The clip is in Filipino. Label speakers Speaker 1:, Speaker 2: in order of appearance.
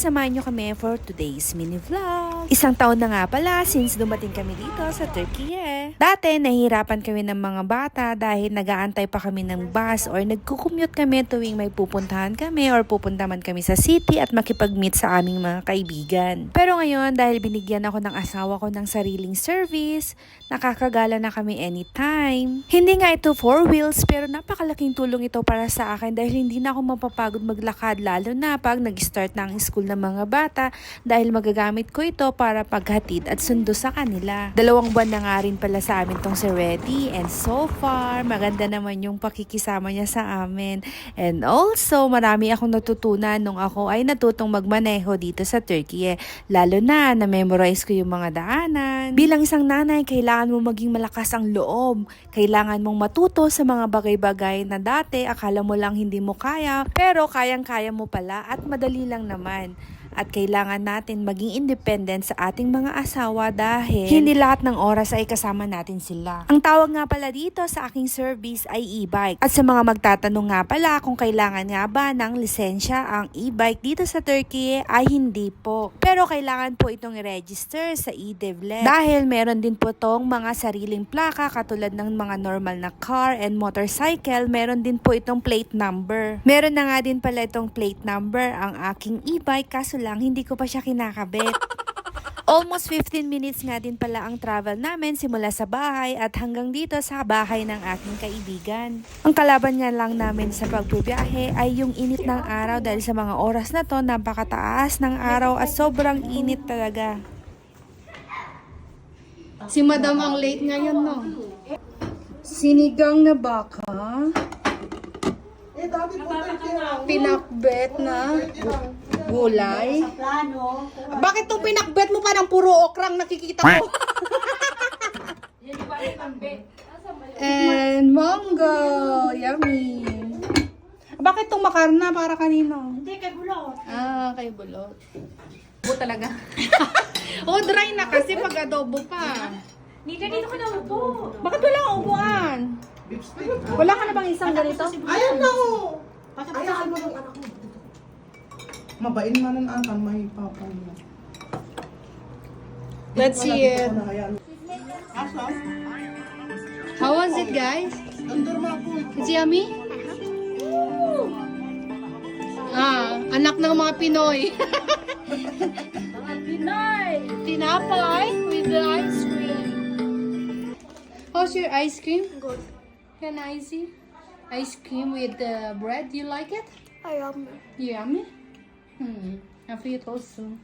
Speaker 1: samahan nyo kami for today's mini vlog. Isang taon na nga pala since dumating kami dito sa Turkey Dati, nahihirapan kami ng mga bata dahil nagaantay pa kami ng bus or nagkukumute kami tuwing may pupuntahan kami or pupunta man kami sa city at makipag-meet sa aming mga kaibigan. Pero ngayon, dahil binigyan ako ng asawa ko ng sariling service, nakakagala na kami anytime. Hindi nga ito four wheels pero napakalaking tulong ito para sa akin dahil hindi na ako mapapagod maglakad lalo na pag nag-start na ang school ng mga bata dahil magagamit ko ito para paghatid at sundo sa kanila. Dalawang buwan na nga rin pala sa amin tong si Reddy and so far maganda naman yung pakikisama niya sa amin. And also marami akong natutunan nung ako ay natutong magmaneho dito sa Turkey. eh. Lalo na na-memorize ko yung mga daanan. Bilang isang nanay, kailangan mo maging malakas ang loob. Kailangan mong matuto sa mga bagay-bagay na dati akala mo lang hindi mo kaya, pero kayang-kaya mo pala at madali lang naman. At kailangan natin maging independent sa ating mga asawa dahil hindi lahat ng oras ay kasama natin sila. Ang tawag nga pala dito sa aking service ay e-bike. At sa mga magtatanong nga pala kung kailangan nga ba ng lisensya ang e-bike dito sa Turkey ay hindi po. Pero kailangan po itong i-register sa e-devlet. Dahil meron din po tong mga sariling plaka katulad ng mga normal na car and motorcycle, meron din po itong plate number. Meron na nga din pala itong plate number ang aking e-bike kaso lang hindi ko pa siya kinakabit. Almost 15 minutes nga din pala ang travel namin simula sa bahay at hanggang dito sa bahay ng aking kaibigan. Ang kalaban nga lang namin sa pagbibiyahe ay yung init ng araw dahil sa mga oras na to napakataas ng araw at sobrang init talaga.
Speaker 2: Si Madam ang late ngayon, no? Sinigang na baka. Pinakbet na gulay. Bakit tong pinakbet mo pa ng puro okrang nakikita ko? And mango. Yummy. Bakit tong makarna para kanino?
Speaker 3: Hindi, kay Bulot.
Speaker 2: Ah, kay bulot. Bu talaga. oh, dry na kasi pag adobo pa.
Speaker 3: Nita, dito ka na upo.
Speaker 2: Bakit wala kang upuan? Wala ka na bang isang ganito?
Speaker 4: Ayan na ho!
Speaker 3: Pasok mo ng anak mo.
Speaker 4: Mabain man ang akan, may papa mo.
Speaker 2: Let's see it. How was it, guys?
Speaker 4: Andor mo ako.
Speaker 2: Is it yummy? Ah, anak ng mga Pinoy.
Speaker 3: Mga Pinay.
Speaker 2: Tinapay with the ice cream. How's your ice cream?
Speaker 3: Good.
Speaker 2: Can I see? Ice cream with the bread. You like it?
Speaker 3: I am.
Speaker 2: Yummy. Hmm. I feel it also.